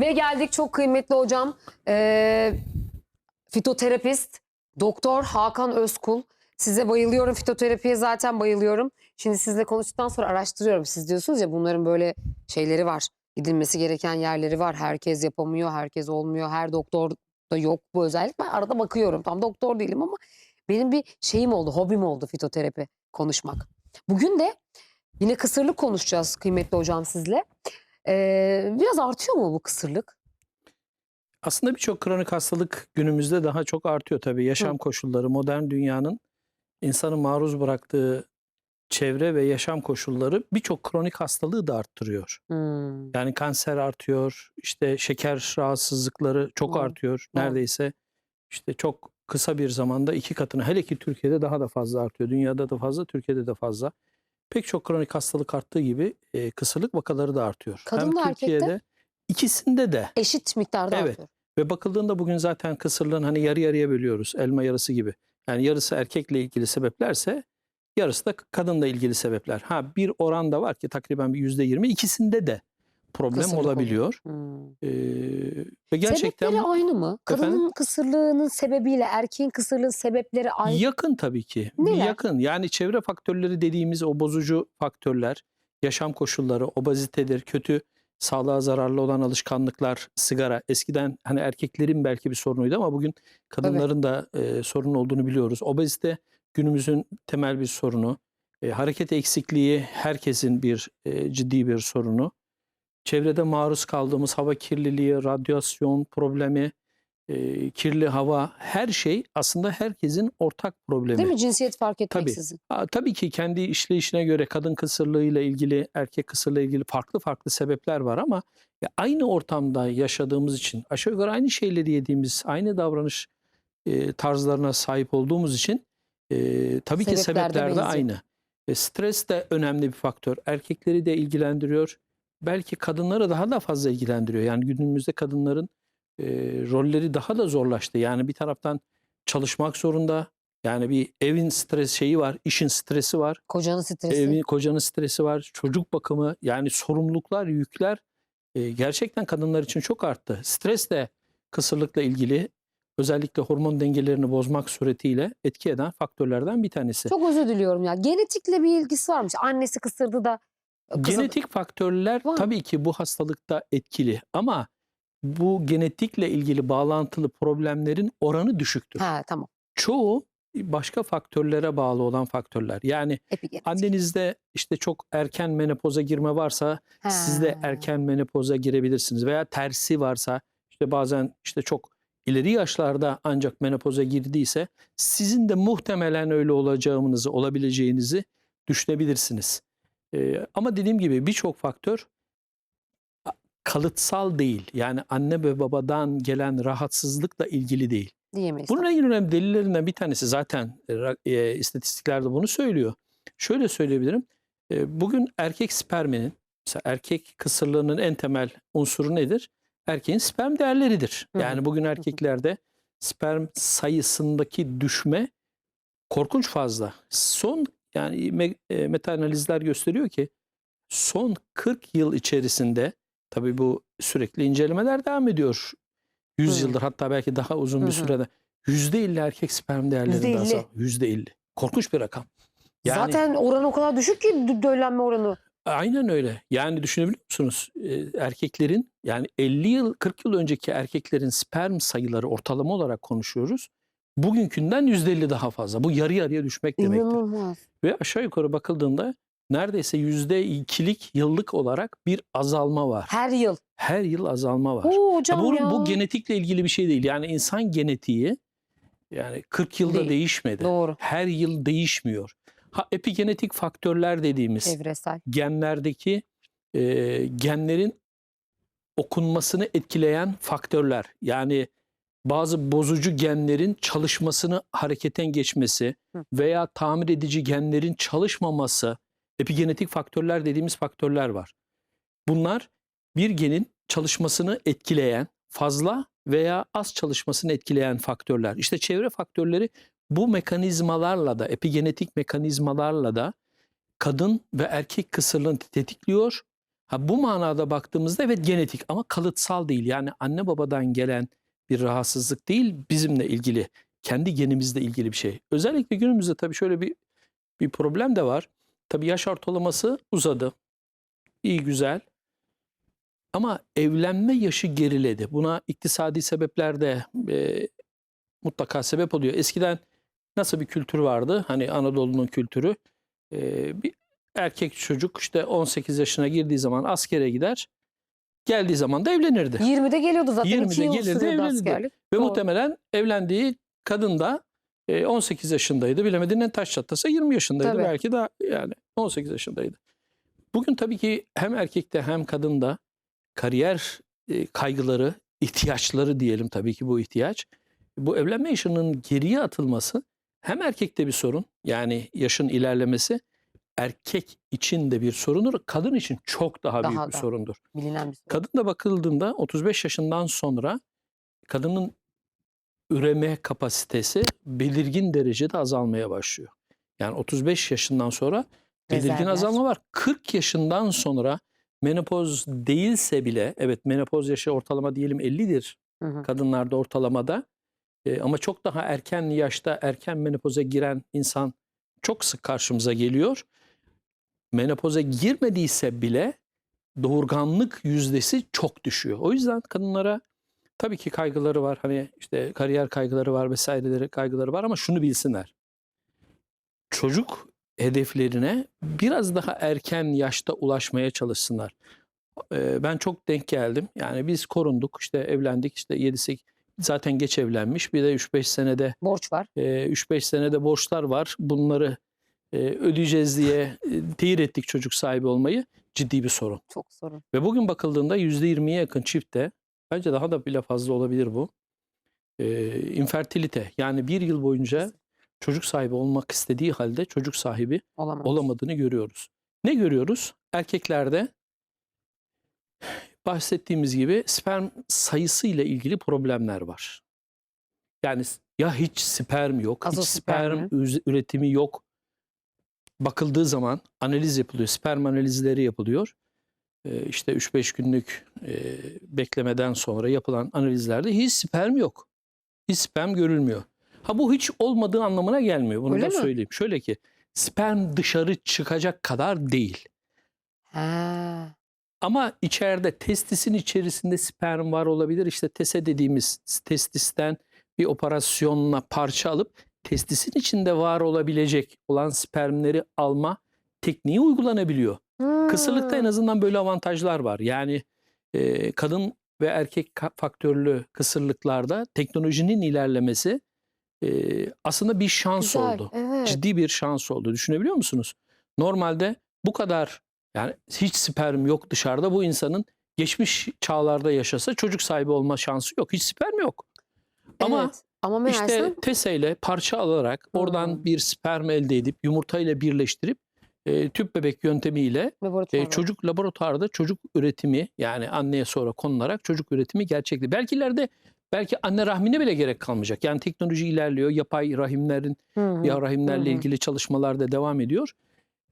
Ve geldik çok kıymetli hocam. Ee, fitoterapist, doktor Hakan Özkul. Size bayılıyorum. Fitoterapiye zaten bayılıyorum. Şimdi sizle konuştuktan sonra araştırıyorum. Siz diyorsunuz ya bunların böyle şeyleri var. Gidilmesi gereken yerleri var. Herkes yapamıyor, herkes olmuyor. Her doktor da yok bu özellik. Ben arada bakıyorum. Tam doktor değilim ama benim bir şeyim oldu, hobim oldu fitoterapi konuşmak. Bugün de yine kısırlık konuşacağız kıymetli hocam sizle. Ee, biraz artıyor mu bu kısırlık? Aslında birçok kronik hastalık günümüzde daha çok artıyor tabii. Yaşam koşulları, modern dünyanın insanı maruz bıraktığı çevre ve yaşam koşulları birçok kronik hastalığı da arttırıyor. Hmm. Yani kanser artıyor, işte şeker rahatsızlıkları çok Doğru, artıyor. Neredeyse işte çok kısa bir zamanda iki katını, hele ki Türkiye'de daha da fazla artıyor. Dünyada da fazla, Türkiye'de de fazla. Pek çok kronik hastalık arttığı gibi e, kısırlık vakaları da artıyor. Kadın Hem da? Türkiye'de ikisinde de Eşit miktarda Evet. artıyor. ve bakıldığında bugün zaten kısırlığın hani yarı yarıya bölüyoruz. Elma yarısı gibi. Yani yarısı erkekle ilgili sebeplerse yarısı da kadınla ilgili sebepler. Ha bir oran da var ki takriben bir yüzde yirmi ikisinde de problem Kısırlık olabiliyor. Hmm. Ee, ve gerçekten Sebepleri aynı mı? Kadının Efendim? kısırlığının sebebiyle erkeğin kısırlığının sebepleri aynı. yakın tabii ki. Neler? Yakın. Yani çevre faktörleri dediğimiz o bozucu faktörler, yaşam koşulları, obezitedir, kötü sağlığa zararlı olan alışkanlıklar, sigara. Eskiden hani erkeklerin belki bir sorunuydu ama bugün kadınların da e, sorun olduğunu biliyoruz. Obezite günümüzün temel bir sorunu. E, hareket eksikliği herkesin bir e, ciddi bir sorunu. Çevrede maruz kaldığımız hava kirliliği, radyasyon problemi, e, kirli hava her şey aslında herkesin ortak problemi. Değil mi? Cinsiyet fark Tabii. etmeksizin. Aa, tabii ki kendi işleyişine göre kadın kısırlığıyla ilgili, erkek kısırlığı ilgili farklı farklı sebepler var ama ya aynı ortamda yaşadığımız için aşağı yukarı aynı şeyleri yediğimiz, aynı davranış e, tarzlarına sahip olduğumuz için e, tabii ki Sebepler de sebepler de benziyor. aynı. E, stres de önemli bir faktör. Erkekleri de ilgilendiriyor. Belki kadınları daha da fazla ilgilendiriyor. Yani günümüzde kadınların e, rolleri daha da zorlaştı. Yani bir taraftan çalışmak zorunda. Yani bir evin stres şeyi var, işin stresi var. Kocanın stresi. Evin kocanın stresi var, çocuk bakımı yani sorumluluklar, yükler e, gerçekten kadınlar için çok arttı. Stres de kısırlıkla ilgili özellikle hormon dengelerini bozmak suretiyle etki eden faktörlerden bir tanesi. Çok özür diliyorum ya. Genetikle bir ilgisi varmış. Annesi kısırdı da Genetik faktörler Var tabii ki bu hastalıkta etkili ama bu genetikle ilgili bağlantılı problemlerin oranı düşüktür. Ha tamam. Çoğu başka faktörlere bağlı olan faktörler. Yani Epigenetik. annenizde işte çok erken menopoza girme varsa siz de Ha. erken menopoza girebilirsiniz veya tersi varsa işte bazen işte çok ileri yaşlarda ancak menopoza girdiyse sizin de muhtemelen öyle olacağınızı olabileceğinizi düşünebilirsiniz. Ee, ama dediğim gibi birçok faktör kalıtsal değil. Yani anne ve babadan gelen rahatsızlıkla ilgili değil. Diyemeyiz. Bunun en önemli delillerinden bir tanesi zaten e, e, istatistiklerde bunu söylüyor. Şöyle söyleyebilirim. E, bugün erkek sperminin, mesela erkek kısırlığının en temel unsuru nedir? Erkeğin sperm değerleridir. Yani bugün erkeklerde sperm sayısındaki düşme korkunç fazla. Son yani e, meta analizler gösteriyor ki son 40 yıl içerisinde tabii bu sürekli incelemeler devam ediyor. 100 Hı. yıldır hatta belki daha uzun Hı bir sürede %50 erkek sperm değerlerinde %50. azal. %50. Korkunç bir rakam. Yani Zaten oran o kadar düşük ki dö- döllenme oranı. aynen öyle. Yani düşünebiliyor musunuz? Ee, erkeklerin yani 50 yıl 40 yıl önceki erkeklerin sperm sayıları ortalama olarak konuşuyoruz. Bugünkünden %50 daha fazla. Bu yarı yarıya düşmek demektir. İnanılmaz. Ve aşağı yukarı bakıldığında neredeyse %2'lik yıllık olarak bir azalma var. Her yıl. Her yıl azalma var. Oo Ya hocam bu, ya. bu genetikle ilgili bir şey değil. Yani insan genetiği yani 40 yılda Değil. değişmedi. Doğru. Her yıl değişmiyor. Ha epigenetik faktörler dediğimiz Evresel. genlerdeki e, genlerin okunmasını etkileyen faktörler. Yani bazı bozucu genlerin çalışmasını hareketen geçmesi veya tamir edici genlerin çalışmaması epigenetik faktörler dediğimiz faktörler var. Bunlar bir genin çalışmasını etkileyen fazla veya az çalışmasını etkileyen faktörler. İşte çevre faktörleri bu mekanizmalarla da epigenetik mekanizmalarla da kadın ve erkek kısırlığını tetikliyor Ha bu manada baktığımızda evet genetik ama kalıtsal değil. Yani anne babadan gelen bir rahatsızlık değil bizimle ilgili, kendi genimizle ilgili bir şey. Özellikle günümüzde tabii şöyle bir bir problem de var. Tabii yaş ortalaması uzadı. İyi güzel. Ama evlenme yaşı geriledi. Buna iktisadi sebepler de e, mutlaka sebep oluyor. Eskiden nasıl bir kültür vardı? Hani Anadolu'nun kültürü. E, bir erkek çocuk işte 18 yaşına girdiği zaman askere gider. Geldiği zaman da evlenirdi. 20'de geliyordu zaten. 20'de 2 yıl gelirdi, evlenirdi. askerlik. Ve Doğru. muhtemelen evlendiği kadın da e, 18 yaşındaydı. Bilemedin en taş çatlasa 20 yaşındaydı. Tabii. Belki de yani 18 yaşındaydı. Bugün tabii ki hem erkekte hem kadında kariyer e, kaygıları, ihtiyaçları diyelim tabii ki bu ihtiyaç. Bu evlenme yaşının geriye atılması hem erkekte bir sorun yani yaşın ilerlemesi erkek için de bir sorundur. Kadın için çok daha, Daha büyük bir da. sorundur. Bilinen bir sorun. Kadına bakıldığında 35 yaşından sonra kadının üreme kapasitesi belirgin derecede azalmaya başlıyor. Yani 35 yaşından sonra belirgin Rezervler. azalma var. 40 yaşından sonra menopoz değilse bile evet menopoz yaşı ortalama diyelim 50'dir Hı hı. kadınlarda ortalamada. E, ama çok daha erken yaşta erken menopoza giren insan çok sık karşımıza geliyor. Menopoza girmediyse bile doğurganlık yüzdesi çok düşüyor. O yüzden kadınlara tabii ki kaygıları var. Hani işte kariyer kaygıları var vesaireleri kaygıları var ama şunu bilsinler. Çocuk hedeflerine biraz daha erken yaşta ulaşmaya çalışsınlar. Ee, Ben çok denk geldim. Yani biz korunduk işte evlendik işte 7-8 zaten geç evlenmiş. Bir de 3-5 senede Borç var. e, 3-5 senede borçlar var. Bunları e, ödeyeceğiz diye e, ettik çocuk sahibi olmayı. Ciddi bir sorun. Çok sorun. Ve bugün bakıldığında %20'ye yakın çiftte bence daha da bile fazla olabilir bu. E, infertilite yani bir yıl boyunca çocuk sahibi olmak istediği halde çocuk sahibi Olamaz. olamadığını görüyoruz. Ne görüyoruz? Erkeklerde bahsettiğimiz gibi sperm sayısı ile ilgili problemler var. Yani ya hiç sperm yok, hiç Azosperm sperm üz- üretimi yok. Bakıldığı zaman analiz yapılıyor, sperm analizleri yapılıyor. Ee, işte 3-5 günlük e, beklemeden sonra yapılan analizlerde hiç sperm yok. Hiç sperm görülmüyor. Ha bu hiç olmadığı anlamına gelmiyor. Bunu Öyle da mi? söyleyeyim. Şöyle ki sperm dışarı çıkacak kadar değil. Ha. Ama içeride testisin içerisinde sperm var olabilir. İşte tese dediğimiz testisten bir operasyonla parça alıp testisin içinde var olabilecek olan spermleri alma tekniği uygulanabiliyor. Kısırlıkta en Hmm. azından böyle avantajlar var. Yani e, kadın ve erkek faktörlü kısırlıklarda teknolojinin ilerlemesi e, aslında bir şans Güzel, oldu. Evet. Ciddi bir şans oldu. Düşünebiliyor musunuz? Normalde bu kadar yani hiç sperm yok dışarıda bu insanın geçmiş çağlarda yaşasa çocuk sahibi olma şansı yok. Hiç sperm yok. Ama Evet. Ama meğersem işte teseyle parça alarak oradan Hmm. bir sperm elde edip yumurtayla birleştirip e, tüp bebek yöntemiyle laboratuvarda. e, çocuk laboratuvarda çocuk üretimi yani anneye sonra konularak çocuk üretimi gerçekleşti. Belki ileride belki anne rahmine bile gerek kalmayacak. Yani teknoloji ilerliyor. Yapay rahimlerin Hı hı. ya rahimlerle Hı hı. ilgili çalışmalar da devam ediyor.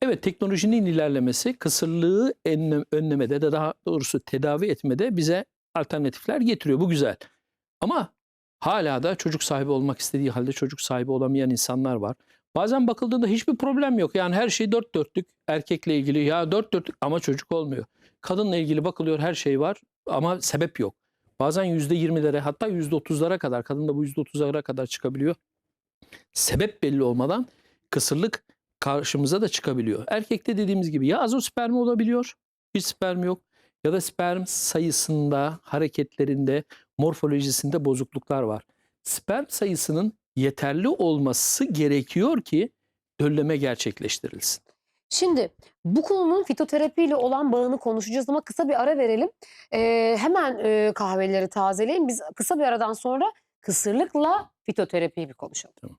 Evet teknolojinin ilerlemesi kısırlığı önle- önlemede de daha doğrusu tedavi etmede bize alternatifler getiriyor. Bu güzel. Ama hala da çocuk sahibi olmak istediği halde çocuk sahibi olamayan insanlar var. Bazen bakıldığında hiçbir problem yok. Yani her şey dört dörtlük erkekle ilgili ya dört dörtlük ama çocuk olmuyor. Kadınla ilgili bakılıyor her şey var ama sebep yok. Bazen yüzde yirmilere hatta yüzde otuzlara kadar kadında bu yüzde otuzlara kadar çıkabiliyor. Sebep belli olmadan kısırlık karşımıza da çıkabiliyor. Erkekte dediğimiz gibi ya azospermi olabiliyor, hiç sperm yok ya da sperm sayısında, hareketlerinde, morfolojisinde bozukluklar var. Sperm sayısının yeterli olması gerekiyor ki dölleme gerçekleştirilsin. Şimdi bu konunun fitoterapiyle olan bağını konuşacağız ama kısa bir ara verelim. Ee, hemen e, kahveleri tazeleyin. Biz kısa bir aradan sonra kısırlıkla fitoterapiyi bir konuşalım. Tamam.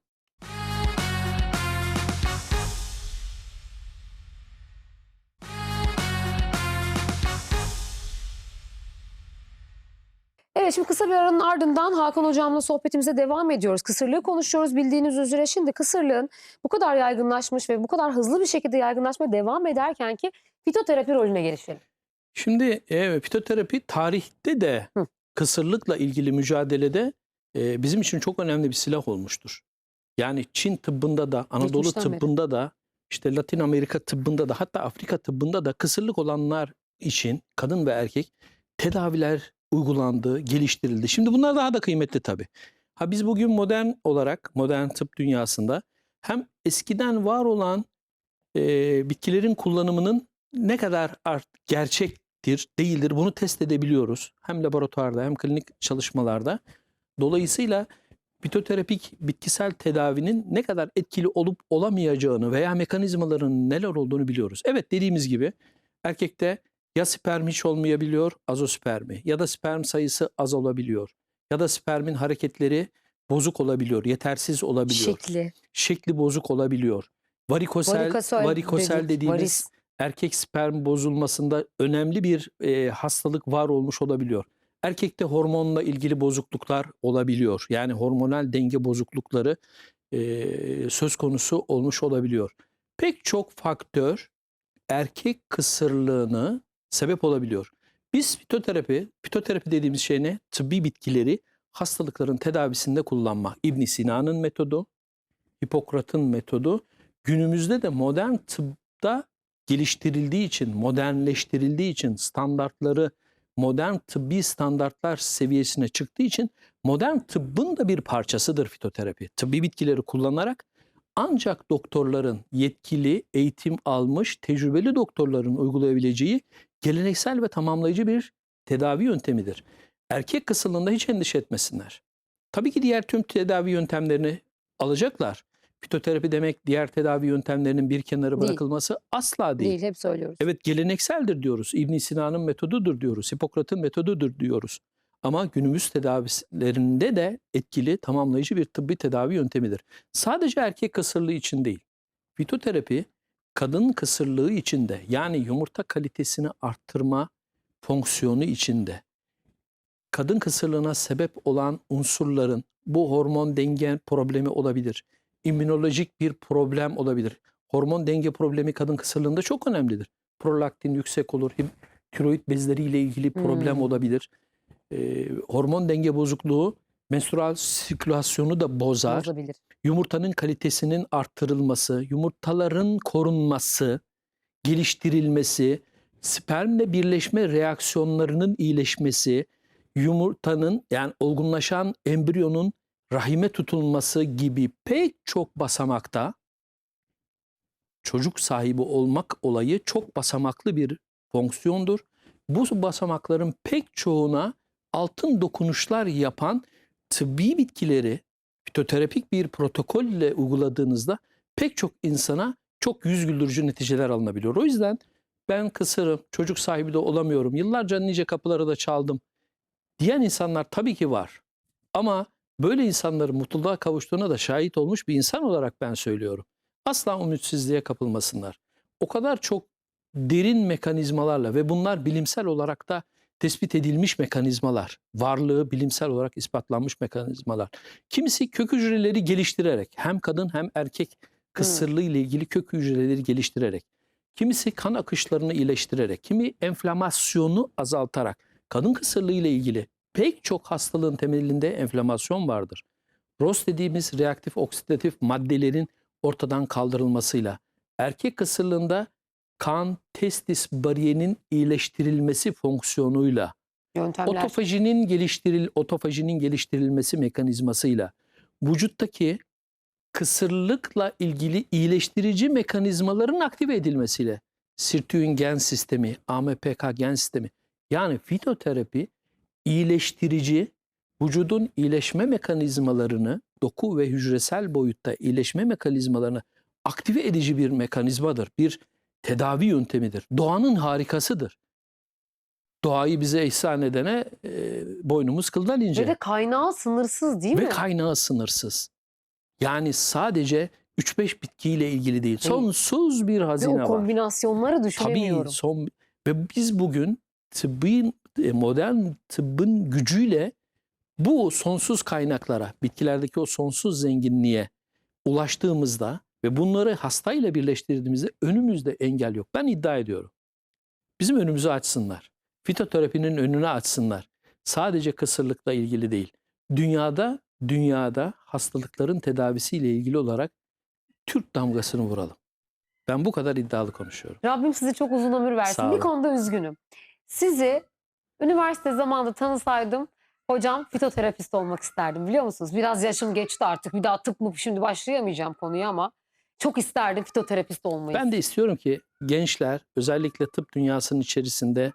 Evet şimdi kısa bir aranın ardından Hakan Hocam'la sohbetimize devam ediyoruz. Kısırlığı konuşuyoruz bildiğiniz üzere. Şimdi kısırlığın bu kadar yaygınlaşmış ve bu kadar hızlı bir şekilde yaygınlaşmaya devam ederken ki fitoterapi rolüne gelişelim. Şimdi e, fitoterapi tarihte de Hı. kısırlıkla ilgili mücadelede e, bizim için çok önemli bir silah olmuştur. Yani Çin tıbbında da, Anadolu Geçmişten beri. tıbbında da, işte Latin Amerika tıbbında da, hatta Afrika tıbbında da kısırlık olanlar için kadın ve erkek tedaviler uygulandı, geliştirildi. Şimdi bunlar daha da kıymetli tabii. Ha biz bugün modern olarak, modern tıp dünyasında hem eskiden var olan e, bitkilerin kullanımının ne kadar art, gerçektir, değildir bunu test edebiliyoruz. Hem laboratuvarda hem klinik çalışmalarda. Dolayısıyla fitoterapik bitkisel tedavinin ne kadar etkili olup olamayacağını veya mekanizmaların neler olduğunu biliyoruz. Evet dediğimiz gibi erkekte ya sperm hiç olmayabiliyor, azospermi ya da sperm sayısı az olabiliyor ya da spermin hareketleri bozuk olabiliyor, yetersiz olabiliyor Şekli. şekli bozuk olabiliyor. Varikosel, Varikosel varikosel dedik, dediğimiz varis. erkek sperm bozulmasında önemli bir e, hastalık var olmuş olabiliyor. Erkekte hormonla ilgili bozukluklar olabiliyor. Yani hormonal denge bozuklukları e, söz konusu olmuş olabiliyor. Pek çok faktör erkek kısırlığını sebep olabiliyor. Biz fitoterapi, fitoterapi dediğimiz şey ne? Tıbbi bitkileri hastalıkların tedavisinde kullanma. İbn Sina'nın metodu, Hipokrat'ın metodu günümüzde de modern tıbda geliştirildiği için, modernleştirildiği için standartları modern tıbbi standartlar seviyesine çıktığı için modern tıbbın da bir parçasıdır fitoterapi. Tıbbi bitkileri kullanarak ancak doktorların yetkili, eğitim almış, tecrübeli doktorların uygulayabileceği geleneksel ve tamamlayıcı bir tedavi yöntemidir. Erkek kısırlığında hiç endişe etmesinler. Tabii ki diğer tüm tedavi yöntemlerini alacaklar. Fitoterapi demek diğer tedavi yöntemlerinin bir kenara Değil. bırakılması asla değil. Değil hep söylüyoruz. Evet gelenekseldir diyoruz. İbn Sina'nın metodudur diyoruz. Hipokrat'ın metodudur diyoruz. Ama günümüz tedavilerinde de etkili, tamamlayıcı bir tıbbi tedavi yöntemidir. Sadece erkek kısırlığı için değil. Fitoterapi kadın kısırlığı için de yani yumurta kalitesini arttırma fonksiyonu içinde kadın kısırlığına sebep olan unsurların bu hormon denge problemi olabilir. İmmünolojik bir problem olabilir. Hormon denge problemi kadın kısırlığında çok önemlidir. Prolaktin yüksek olur. Tiroid bezleriyle ilgili problem Hmm. olabilir. Ee, hormon denge bozukluğu menstrual sirkülasyonu da bozar. Bozabilir. Yumurtanın kalitesinin arttırılması, yumurtaların korunması, geliştirilmesi, spermle birleşme reaksiyonlarının iyileşmesi, yumurtanın yani olgunlaşan embriyonun rahime tutulması gibi pek çok basamakta çocuk sahibi olmak olayı çok basamaklı bir fonksiyondur. Bu basamakların pek çoğuna altın dokunuşlar yapan tıbbi bitkileri fitoterapik bir protokolle uyguladığınızda pek çok insana çok yüz güldürücü neticeler alınabiliyor. O yüzden ben kısırım, çocuk sahibi de olamıyorum, yıllarca nice kapıları da çaldım diyen insanlar tabii ki var. Ama böyle insanların mutluluğa kavuştuğuna da şahit olmuş bir insan olarak ben söylüyorum. Asla ümitsizliğe kapılmasınlar. O kadar çok derin mekanizmalarla ve bunlar bilimsel olarak da tespit edilmiş mekanizmalar, varlığı bilimsel olarak ispatlanmış mekanizmalar. Kimisi kök hücreleri geliştirerek hem kadın hem erkek kısırlığı ile ilgili kök hücreleri geliştirerek, kimisi kan akışlarını iyileştirerek, kimi enflamasyonu azaltarak, kadın kısırlığı ile ilgili pek çok hastalığın temelinde enflamasyon vardır. ROS dediğimiz reaktif oksidatif maddelerin ortadan kaldırılmasıyla, erkek kısırlığında kan testis bariyerinin iyileştirilmesi fonksiyonuyla, Yöntemler. otofajinin geliştiril otofajinin geliştirilmesi mekanizmasıyla vücuttaki kısırlıkla ilgili iyileştirici mekanizmaların aktive edilmesiyle sirtüin gen sistemi, AMPK gen sistemi yani fitoterapi iyileştirici vücudun iyileşme mekanizmalarını doku ve hücresel boyutta iyileşme mekanizmalarını aktive edici bir mekanizmadır. Bir tedavi yöntemidir. Doğanın harikasıdır. Doğayı bize ihsan edene e, boynumuz kıldan ince. Ve de kaynağı sınırsız değil Ve mi? kaynağı sınırsız. Yani sadece 3-5 bitkiyle ilgili değil. Sonsuz bir Ve hazine o var. kombinasyonları Tabii düşünemiyorum. son ve biz bugün tıbbın e, modern tıbbın gücüyle bu sonsuz kaynaklara, bitkilerdeki o sonsuz zenginliğe ulaştığımızda ve bunları hastayla birleştirdiğimizde önümüzde engel yok. Ben iddia ediyorum. Bizim önümüzü açsınlar. Fitoterapinin önünü açsınlar. Sadece kısırlıkla ilgili değil. Dünyada dünyada hastalıkların tedavisiyle ilgili olarak Türk damgasını vuralım. Ben bu kadar iddialı konuşuyorum. Rabbim size çok uzun ömür versin. Bir konuda üzgünüm. Sizi üniversite zamanında tanısaydım hocam fitoterapist olmak isterdim biliyor musunuz? Biraz yaşım geçti artık. Bir daha tıp mı şimdi başlayamayacağım konuya ama çok isterdim fitoterapist olmayı. Ben de istiyorum ki gençler özellikle tıp dünyasının içerisinde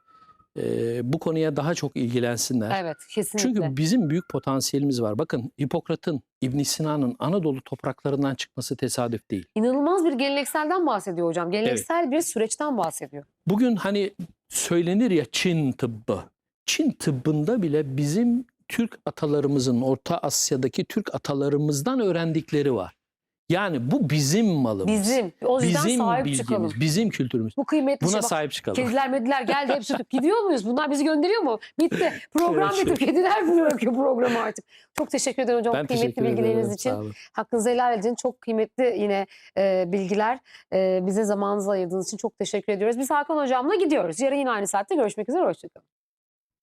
e, bu konuya daha çok ilgilensinler. Evet kesinlikle. Çünkü bizim büyük potansiyelimiz var. Bakın Hipokrat'ın, İbn Sina'nın Anadolu topraklarından çıkması tesadüf değil. İnanılmaz bir gelenekselden bahsediyor hocam. Geleneksel bir süreçten bahsediyor. Bugün hani söylenir ya Çin tıbbı. Çin tıbbında bile bizim Türk atalarımızın, Orta Asya'daki Türk atalarımızdan öğrendikleri var. Yani bu bizim malımız. Bizim. O yüzden bizim sahip bilgimiz, çıkalım. bizim kültürümüz. Bu kıymetli Buna şey. Bak, sahip çıkalım. Kediler mediler geldi hepsi gidiyor muyuz? Bunlar bizi gönderiyor mu? Bitti. Program Evet. bitti. Kediler mi bırakıyor programı artık? Çok teşekkür ederim hocam Ben kıymetli bilgileriniz ederim. için. Hakkınızı helal edin. Çok kıymetli yine e, bilgiler. E, bize zamanınızı ayırdığınız için çok teşekkür ediyoruz. Biz Hakan hocamla gidiyoruz. Yarın yine aynı saatte görüşmek üzere. Hoşçakalın.